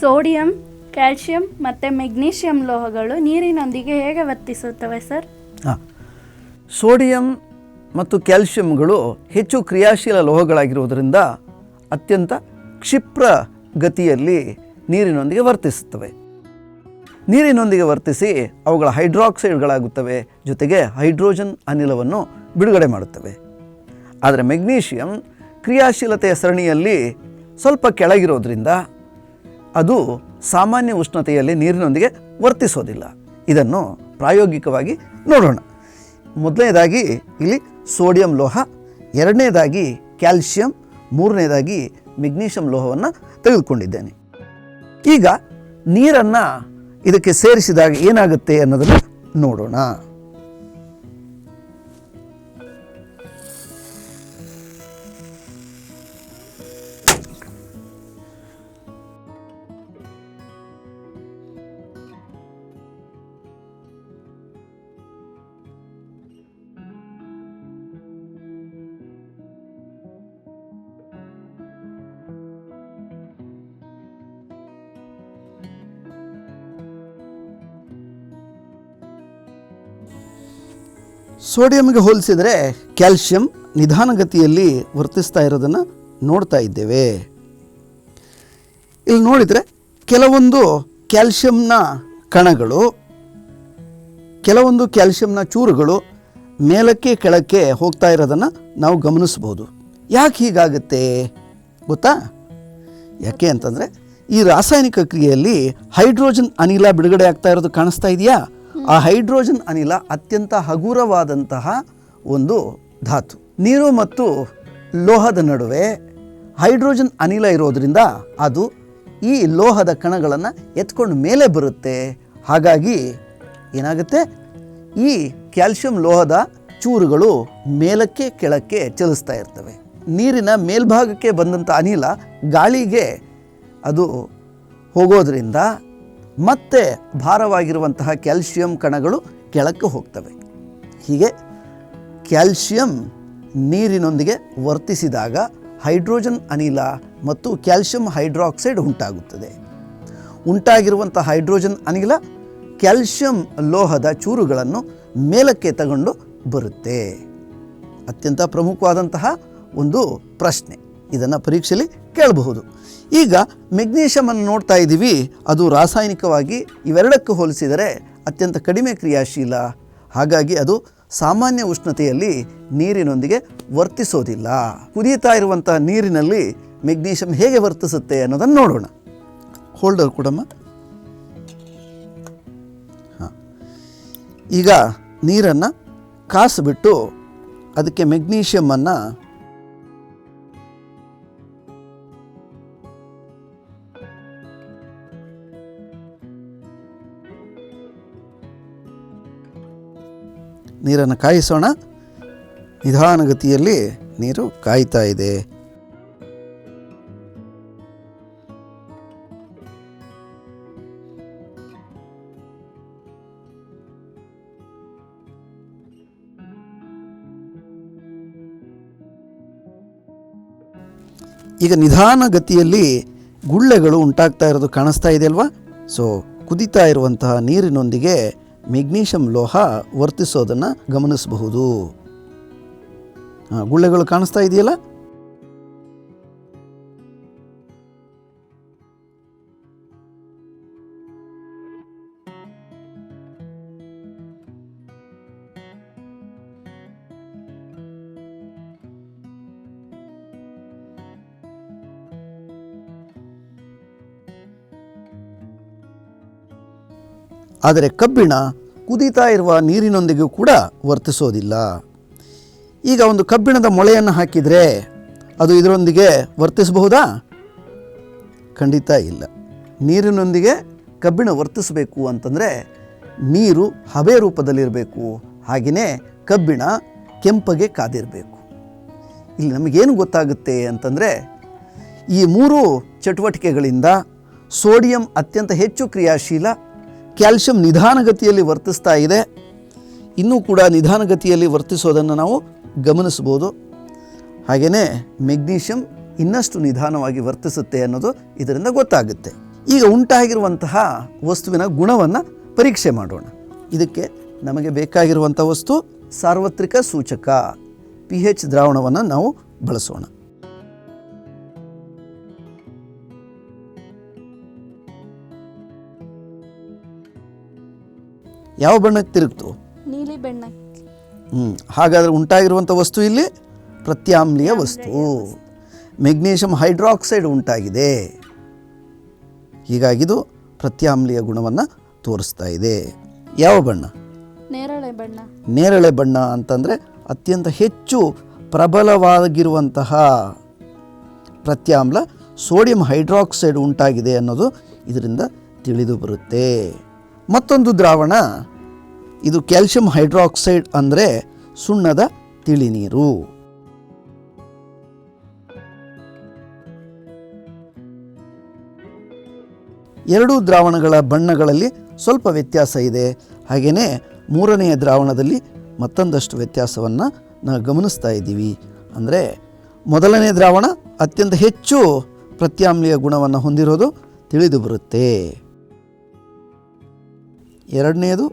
Sodium, calcium ಮತ್ತು magnesium ಲೋಹಗಳು ನೀರಿನೊಂದಿಗೆ ಹೇಗೆ ವರ್ತಿಸುತ್ತವೆ, ಸರ್? ಹಾಂ. ಸೋಡಿಯಂ ಮತ್ತು ಕ್ಯಾಲ್ಶಿಯಂಗಳು ಹೆಚ್ಚು ಕ್ರಿಯಾಶೀಲ ಲೋಹಗಳಾಗಿರುವುದರಿಂದ ಅತ್ಯಂತ ಕ್ಷಿಪ್ರ ಗತಿಯಲ್ಲಿ ನೀರಿನೊಂದಿಗೆ ವರ್ತಿಸುತ್ತವೆ. ನೀರಿನೊಂದಿಗೆ ವರ್ತಿಸಿ ಅವುಗಳ ಹೈಡ್ರಾಕ್ಸೈಡ್ಗಳಾಗುತ್ತವೆ, ಜೊತೆಗೆ ಹೈಡ್ರೋಜನ್ ಅನಿಲವನ್ನು ಬಿಡುಗಡೆ ಮಾಡುತ್ತವೆ. ಆದರೆ ಮೆಗ್ನೀಷಿಯಂ ಕ್ರಿಯಾಶೀಲತೆಯ ಸರಣಿಯಲ್ಲಿ ಸ್ವಲ್ಪ ಕೆಳಗಿರೋದ್ರಿಂದ ಅದು ಸಾಮಾನ್ಯ ಉಷ್ಣತೆಯಲ್ಲಿ ನೀರಿನೊಂದಿಗೆ ವರ್ತಿಸೋದಿಲ್ಲ. ಇದನ್ನು ಪ್ರಾಯೋಗಿಕವಾಗಿ ನೋಡೋಣ. ಮೊದಲನೇದಾಗಿ ಇಲ್ಲಿ ಸೋಡಿಯಂ ಲೋಹ, ಎರಡನೇದಾಗಿ ಕ್ಯಾಲ್ಶಿಯಂ, ಮೂರನೇದಾಗಿ ಮೆಗ್ನೀಷಿಯಂ ಲೋಹವನ್ನು ತೆಗೆದುಕೊಂಡಿದ್ದೇನೆ. ಈಗ ನೀರನ್ನು ಇದಕ್ಕೆ ಸೇರಿಸಿದಾಗ ಏನಾಗುತ್ತೆ ಅನ್ನೋದನ್ನು ನೋಡೋಣ. ಸೋಡಿಯಂಗೆ ಹೋಲಿಸಿದರೆ ಕ್ಯಾಲ್ಶಿಯಂ ನಿಧಾನಗತಿಯಲ್ಲಿ ವರ್ತಿಸ್ತಾ ಇರೋದನ್ನು ನೋಡ್ತಾ ಇದ್ದೇವೆ. ಇಲ್ಲಿ ನೋಡಿದರೆ ಕೆಲವೊಂದು ಕ್ಯಾಲ್ಶಿಯಂನ ಕಣಗಳು, ಕೆಲವೊಂದು ಕ್ಯಾಲ್ಶಿಯಂನ ಚೂರುಗಳು ಮೇಲಕ್ಕೆ ಕೆಳಕ್ಕೆ ಹೋಗ್ತಾ ಇರೋದನ್ನು ನಾವು ಗಮನಿಸ್ಬೋದು. ಯಾಕೆ ಹೀಗಾಗುತ್ತೆ? ಗೊತ್ತಾ? ಯಾಕೆ ಅಂತಂದರೆ ಈ ರಾಸಾಯನಿಕ ಕ್ರಿಯೆಯಲ್ಲಿ ಹೈಡ್ರೋಜನ್ ಅನಿಲ ಬಿಡುಗಡೆ ಆಗ್ತಾ ಇರೋದು ಕಾಣಿಸ್ತಾ ಇದೆಯಾ? ಆ ಹೈಡ್ರೋಜನ್ ಅನಿಲ ಅತ್ಯಂತ ಹಗುರವಾದಂತಹ ಒಂದು ಧಾತು. ನೀರು ಮತ್ತು ಲೋಹದ ನಡುವೆ ಹೈಡ್ರೋಜನ್ ಅನಿಲ ಇರೋದರಿಂದ ಅದು ಈ ಲೋಹದ ಕಣಗಳನ್ನು ಎತ್ಕೊಂಡು ಮೇಲೆ ಬರುತ್ತೆ. ಹಾಗಾಗಿ ಏನಾಗುತ್ತೆ? ಈ ಕ್ಯಾಲ್ಶಿಯಂ ಲೋಹದ ಚೂರುಗಳು ಮೇಲಕ್ಕೆ ಕೆಳಕ್ಕೆ ಚಲಿಸ್ತಾ ಇರ್ತವೆ. ನೀರಿನ ಮೇಲ್ಭಾಗಕ್ಕೆ ಬಂದಂಥ ಅನಿಲ ಗಾಳಿಗೆ ಅದು ಹೋಗೋದ್ರಿಂದ ಮತ್ತೆ ಭಾರವಾಗಿರುವಂತಹ ಕ್ಯಾಲ್ಶಿಯಂ ಕಣಗಳು ಕೆಳಕ್ಕೆ ಹೋಗ್ತವೆ. ಹೀಗೆ ಕ್ಯಾಲ್ಶಿಯಂ ನೀರಿನೊಂದಿಗೆ ವರ್ತಿಸಿದಾಗ ಹೈಡ್ರೋಜನ್ ಅನಿಲ ಮತ್ತು ಕ್ಯಾಲ್ಶಿಯಂ ಹೈಡ್ರಾಕ್ಸೈಡ್ ಉಂಟಾಗುತ್ತದೆ. ಉಂಟಾಗಿರುವಂಥ ಹೈಡ್ರೋಜನ್ ಅನಿಲ ಕ್ಯಾಲ್ಶಿಯಂ ಲೋಹದ ಚೂರುಗಳನ್ನು ಮೇಲಕ್ಕೆ ತಗೊಂಡು ಬರುತ್ತೆ. ಅತ್ಯಂತ ಪ್ರಮುಖವಾದಂತಹ ಒಂದು ಪ್ರಶ್ನೆ. ಇದನ್ನು ಪರೀಕ್ಷೆಯಲ್ಲಿ ಕೇಳಬಹುದು. ಈಗ ಮೆಗ್ನೀಷಿಯಮನ್ನು ನೋಡ್ತಾ ಇದ್ದೀವಿ. ಅದು ರಾಸಾಯನಿಕವಾಗಿ ಇವೆರಡಕ್ಕೂ ಹೋಲಿಸಿದರೆ ಅತ್ಯಂತ ಕಡಿಮೆ ಕ್ರಿಯಾಶೀಲ. ಹಾಗಾಗಿ ಅದು ಸಾಮಾನ್ಯ ಉಷ್ಣತೆಯಲ್ಲಿ ನೀರಿನೊಂದಿಗೆ ವರ್ತಿಸೋದಿಲ್ಲ. ಕುದೀತಾ ಇರುವಂಥ ನೀರಿನಲ್ಲಿ ಮೆಗ್ನೀಷಿಯಂ ಹೇಗೆ ವರ್ತಿಸುತ್ತೆ ಅನ್ನೋದನ್ನು ನೋಡೋಣ. ಹೋಲ್ಡರ್ ಕೂಡಮ್ಮ ಹಾಂ. ಈಗ ನೀರನ್ನು ಕಾಸಿಬಿಟ್ಟು ಅದಕ್ಕೆ ಮೆಗ್ನೀಷಿಯಮನ್ನು ನೀರನ್ನು ಕಾಯಿಸೋಣ. ನಿಧಾನಗತಿಯಲ್ಲಿ ನೀರು ಕಾಯ್ತಾ ಇದೆ. ಈಗ ನಿಧಾನಗತಿಯಲ್ಲಿ ಗುಳ್ಳೆಗಳು ಉಂಟಾಗ್ತಾ ಇರೋದು ಕಾಣಿಸ್ತಾ ಇದೆ ಅಲ್ವಾ? ಸೊ ಕುದಿತಾ ಇರುವಂತಹ ನೀರಿನೊಂದಿಗೆ ಮೆಗ್ನೀಷಿಯಂ ಲೋಹ ವರ್ತಿಸೋದನ್ನು ಗಮನಿಸಬಹುದು. ಗುಳ್ಳೆಗಳು ಕಾಣಿಸ್ತಾ ಇದೆಯಲ್ಲ? ಆದರೆ ಕಬ್ಬಿಣ ಕುದೀತಾ ಇರುವ ನೀರಿನೊಂದಿಗೂ ಕೂಡ ವರ್ತಿಸೋದಿಲ್ಲ. ಈಗ ಒಂದು ಕಬ್ಬಿಣದ ಮೊಳೆಯನ್ನು ಹಾಕಿದರೆ ಅದು ಇದರೊಂದಿಗೆ ವರ್ತಿಸಬಹುದಾ? ಖಂಡಿತ ಇಲ್ಲ. ನೀರಿನೊಂದಿಗೆ ಕಬ್ಬಿಣ ವರ್ತಿಸಬೇಕು ಅಂತಂದರೆ ನೀರು ಹಬೆ ರೂಪದಲ್ಲಿರಬೇಕು. ಹಾಗೆಯೇ ಕಬ್ಬಿಣ ಕೆಂಪಗೆ ಕಾದಿರಬೇಕು. ಇಲ್ಲಿ ನಮಗೇನು ಗೊತ್ತಾಗುತ್ತೆ ಅಂತಂದರೆ ಈ ಮೂರು ಚಟುವಟಿಕೆಗಳಿಂದ ಸೋಡಿಯಂ ಅತ್ಯಂತ ಹೆಚ್ಚು ಕ್ರಿಯಾಶೀಲ ಕ್ಯಾಲ್ಶಿಯಂ ನಿಧಾನಗತಿಯಲ್ಲಿ ವರ್ತಿಸ್ತಾ ಇದೆ. ಇನ್ನೂ ಕೂಡ ನಿಧಾನಗತಿಯಲ್ಲಿ ವರ್ತಿಸೋದನ್ನು ನಾವು ಗಮನಿಸ್ಬೋದು ಹಾಗೆಯೇ ಮೆಗ್ನೀಷಿಯಂ ಇನ್ನಷ್ಟು ನಿಧಾನವಾಗಿ ವರ್ತಿಸುತ್ತೆ ಅನ್ನೋದು ಇದರಿಂದ ಗೊತ್ತಾಗುತ್ತೆ. ಈಗ ಉಂಟಾಗಿರುವಂತಹ ವಸ್ತುವಿನ ಗುಣವನ್ನು ಪರೀಕ್ಷೆ ಮಾಡೋಣ. ಇದಕ್ಕೆ ನಮಗೆ ಬೇಕಾಗಿರುವಂಥ ವಸ್ತು ಸಾರ್ವತ್ರಿಕ ಸೂಚಕ, ಪಿ ಎಚ್ ದ್ರಾವಣವನ್ನು ನಾವು ಬಳಸೋಣ. ಯಾವ ಬಣ್ಣಕ್ಕೆ ತಿರುಗ್ತು? ನೀಲಿ ಬಣ್ಣ ಹ್ಞೂ ಹಾಗಾದರೆ ಉಂಟಾಗಿರುವಂಥ ವಸ್ತು ಇಲ್ಲಿ ಪ್ರತ್ಯಾಮ್ಲೀಯ ವಸ್ತು. ಮೆಗ್ನೀಷಿಯಂ ಹೈಡ್ರಾಕ್ಸೈಡ್ ಉಂಟಾಗಿದೆ. ಹೀಗಾಗಿದು ಪ್ರತ್ಯಾಮ್ಲೀಯ ಗುಣವನ್ನು ತೋರಿಸ್ತಾ ಇದೆ. ಯಾವ ಬಣ್ಣ? ನೇರಳೆ ಬಣ್ಣ. ನೇರಳೆ ಬಣ್ಣ ಅಂತಂದರೆ ಅತ್ಯಂತ ಹೆಚ್ಚು ಪ್ರಬಲವಾಗಿರುವಂತಹ ಪ್ರತ್ಯಾಮ್ಲ ಸೋಡಿಯಂ ಹೈಡ್ರಾಕ್ಸೈಡ್ ಉಂಟಾಗಿದೆ ಅನ್ನೋದು ಇದರಿಂದ ತಿಳಿದು ಬರುತ್ತೆ. ಮತ್ತೊಂದು ದ್ರಾವಣ. ಇದು ಕ್ಯಾಲ್ಶಿಯಂ ಹೈಡ್ರಾಕ್ಸೈಡ್ ಅಂದರೆ ಸುಣ್ಣದ ತಿಳಿನೀರು. ಎರಡೂ ದ್ರಾವಣಗಳ ಬಣ್ಣಗಳಲ್ಲಿ ಸ್ವಲ್ಪ ವ್ಯತ್ಯಾಸ ಇದೆ. ಹಾಗೆಯೇ ಮೂರನೆಯ ದ್ರಾವಣದಲ್ಲಿ ಮತ್ತೊಂದಷ್ಟು ವ್ಯತ್ಯಾಸವನ್ನು ನಾವು ಗಮನಿಸ್ತಾ ಇದ್ದೀವಿ. ಅಂದರೆ ಮೊದಲನೇ ದ್ರಾವಣ ಅತ್ಯಂತ ಹೆಚ್ಚು ಪ್ರತ್ಯಾಮ್ಲೀಯ ಗುಣವನ್ನು ಹೊಂದಿರೋದು ತಿಳಿದು ಬರುತ್ತೆ. ಎರಡನೆಯದು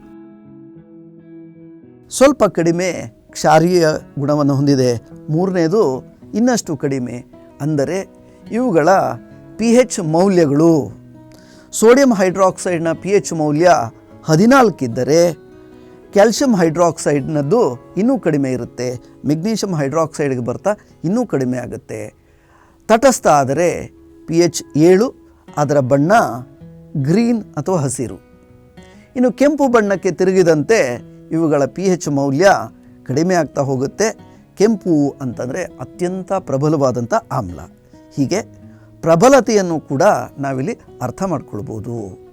ಸ್ವಲ್ಪ ಕಡಿಮೆ ಕ್ಷಾರೀಯ ಗುಣವನ್ನು ಹೊಂದಿದೆ. ಮೂರನೇದು ಇನ್ನಷ್ಟು ಕಡಿಮೆ, ಅಂದರೆ ಇವುಗಳ ಪಿ ಹೆಚ್ ಮೌಲ್ಯಗಳು. ಸೋಡಿಯಂ ಹೈಡ್ರಾಕ್ಸೈಡ್ನ ಪಿ ಎಚ್ ಮೌಲ್ಯ ಹದಿನಾಲ್ಕಿದ್ದರೆ ಕ್ಯಾಲ್ಶಿಯಂ ಹೈಡ್ರಾಕ್ಸೈಡ್ನದ್ದು ಇನ್ನೂ ಕಡಿಮೆ ಇರುತ್ತೆ, ಮೆಗ್ನೀಷಿಯಂ ಹೈಡ್ರಾಕ್ಸೈಡ್ಗೆ ಬರ್ತಾ ಇನ್ನೂ ಕಡಿಮೆ ಆಗುತ್ತೆ. ತಟಸ್ಥ ಆದರೆ ಪಿ ಎಚ್ ಏಳು, ಅದರ ಬಣ್ಣ ಗ್ರೀನ್ ಅಥವಾ ಹಸಿರು. ಇನ್ನು ಕೆಂಪು ಬಣ್ಣಕ್ಕೆ ತಿರುಗಿದಂತೆ ಇವುಗಳ ಪಿ ಎಚ್ ಮೌಲ್ಯ ಕಡಿಮೆ ಆಗ್ತಾ ಹೋಗುತ್ತೆ. ಕೆಂಪು ಅಂತಂದರೆ ಅತ್ಯಂತ ಪ್ರಬಲವಾದಂಥ ಆಮ್ಲ. ಹೀಗೆ ಪ್ರಬಲತೆಯನ್ನು ಕೂಡ ನಾವಿಲ್ಲಿ ಅರ್ಥ ಮಾಡ್ಕೊಳ್ಬೋದು.